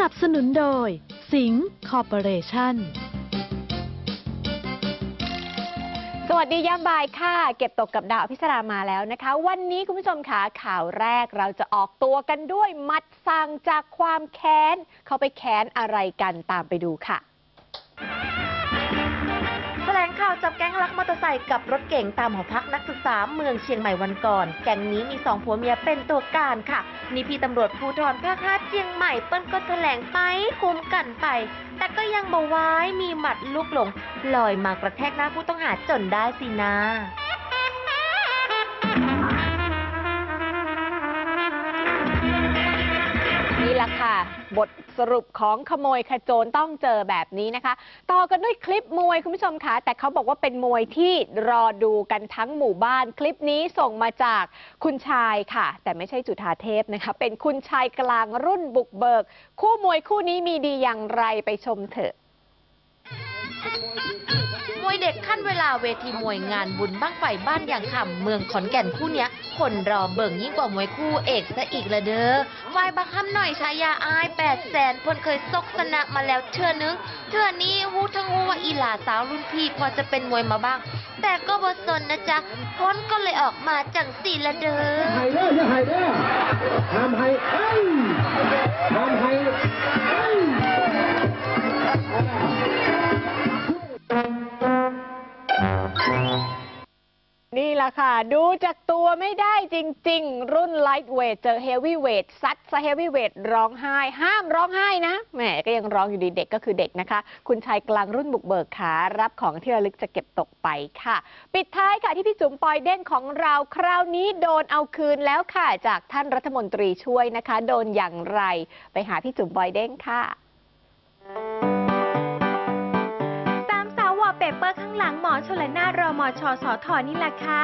นับสนุนโดย สิงคอร์ปอเรชั่นสวัสดียามบ่ายค่ะ เก็บตกกับดาวพิศรามาแล้วนะคะ วันนี้คุณผู้ชมคะข่าวแรกเราจะออกตัวกันด้วยมัดสั่งจากความแค้น เขาไปแค้นอะไรกันตามไปดูค่ะ จับแก๊งลักมอเตอร์ไซค์กับรถเก๋งตามหอพักนักศึกษาเมืองเชียงใหม่วันก่อน แก๊งนี้มีสองผัวเมียเป็นตัวการค่ะ นี่พี่ตำรวจภูธรภาคห้าเชียงใหม่เปิ้ลก็แถลงไปคุมกันไป แต่ก็ยังบอกไว้มีหมัดลูกหลงลอยมากระแทกหน้าผู้ต้องหาจนได้สินะ ละค่ะ บทสรุปของขโมยขโจรต้องเจอแบบนี้นะคะ ต่อกันด้วยคลิปมวยคุณผู้ชมคะแต่เขาบอกว่าเป็นมวยที่รอดูกันทั้งหมู่บ้าน คลิปนี้ส่งมาจากคุณชายค่ะ แต่ไม่ใช่จุธาเทพนะคะ เป็นคุณชายกลางรุ่นบุกเบิก คู่มวยคู่นี้มีดีอย่างไรไปชมเถอะ ยเด็กขั้นเวลาเวทีมวยงานบุญบ้างไฟบ้านอย่างคำเมืองขอนแก่นคู่เนี้ย คนรอเบิ่งยิ่งกว่ามวยคู่เอกซะอีกละเด้อวายบักคำหน่อยชายาอายแปดแสนพนเคยซกสนะมาแล้วเทื่อนึงเทื่อนี้ฮู้ทั้งฮู้ว่าอีหลาสาวรุ่นพี่พอจะเป็นมวยมาบ้าง แต่ก็บ่สนนะจ๊ะพ้นก็เลยออกมาจังสี่ละเด้อไห้เด้ออย่าไห้เด้อห้ามไห้เอ้ยห้ นี่แหละค่ะ ดูจากตัวไม่ได้จริง ๆ รุ่นไลท์เวทเจอเฮฟวี่เวทซัดซะเฮฟวี่เวทร้องไห้ ห้ามร้องไห้นะแหมก็ยังร้องอยู่ดีเด็กก็คือเด็กนะคะ คุณชายกลางรุ่นบุกเบิกขารับของที่ระลึกจะเก็บตกไปค่ะ ปิดท้ายค่ะที่พี่จุ๋มปอยเด้นของเราคราวนี้โดนเอาคืนแล้วค่ะ จากท่านรัฐมนตรีช่วยนะคะ โดนอย่างไร ไปหาพี่จุ๋มปอยเด้งค่ะ หลังหมอชลนารอมอชอสอทนี่แหละค่ะ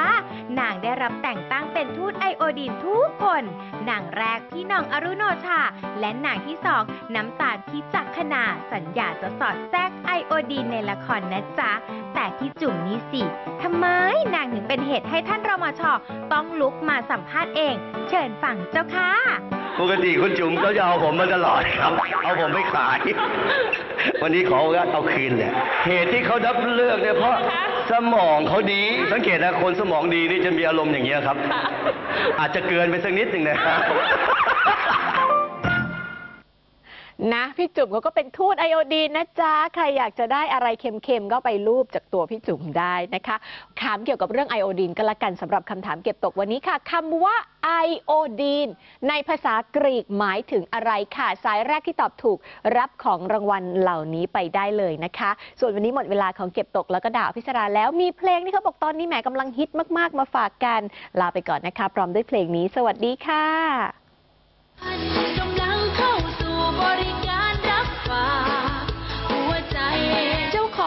นางได้รับแต่งตั้งเป็นทูตไอโอดีนทุกคน นางแรกพี่น้องอรุโนชา และนางที่สองน้ำตาลพิจักขณาสัญญาจะสอดแทรกไอโอดีนในละครนะจ๊ะ แต่พี่จุ่มนี่สิทำไมนางถึงเป็นเหตุให้ท่านรมชต้องลุกมาสัมภาษณ์เอง เชิญฟังเจ้าค่ะ ปกติคุณจุ๋มเขาจะเอาผมมาตลอดครับ เอาผมไปขาย วันนี้ขอเอาคืนแหละเหตุที่เขาดับเลือกเนี่ยเพราะสมองเขาดี สังเกตนะคนสมองดีนี่จะมีอารมณ์อย่างเงี้ยครับ อาจจะเกินไปสักนิดหนึ่งนะครับ นะพี่จุ๋มเขาก็เป็นทูตไอโอดีนนะจ๊ะ ใครอยากจะได้อะไรเค็มๆ ก็ไปรูปจากตัวพี่จุ๋มได้นะคะ ถามเกี่ยวกับเรื่องไอโอดีนก็แล้วกันสำหรับคำถามเก็บตกวันนี้ค่ะคำว่าไอโอดีนในภาษากรีกหมายถึงอะไรค่ะ สายแรกที่ตอบถูกรับของรางวัลเหล่านี้ไปได้เลยนะคะ ส่วนวันนี้หมดเวลาของเก็บตกแล้วก็ดาวอภิสราแล้วมีเพลงที่เขาบอกตอนนี้แหมกำลังฮิตมากๆ มาฝากกัน ลาไปก่อนนะคะ พร้อมด้วยเพลงนี้ สวัสดีค่ะ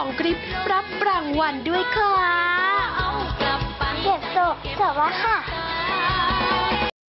ของคลิปรับรางวัลด้วยค่ะเอากลับไปเก็บตกจบแล้วค่ะเ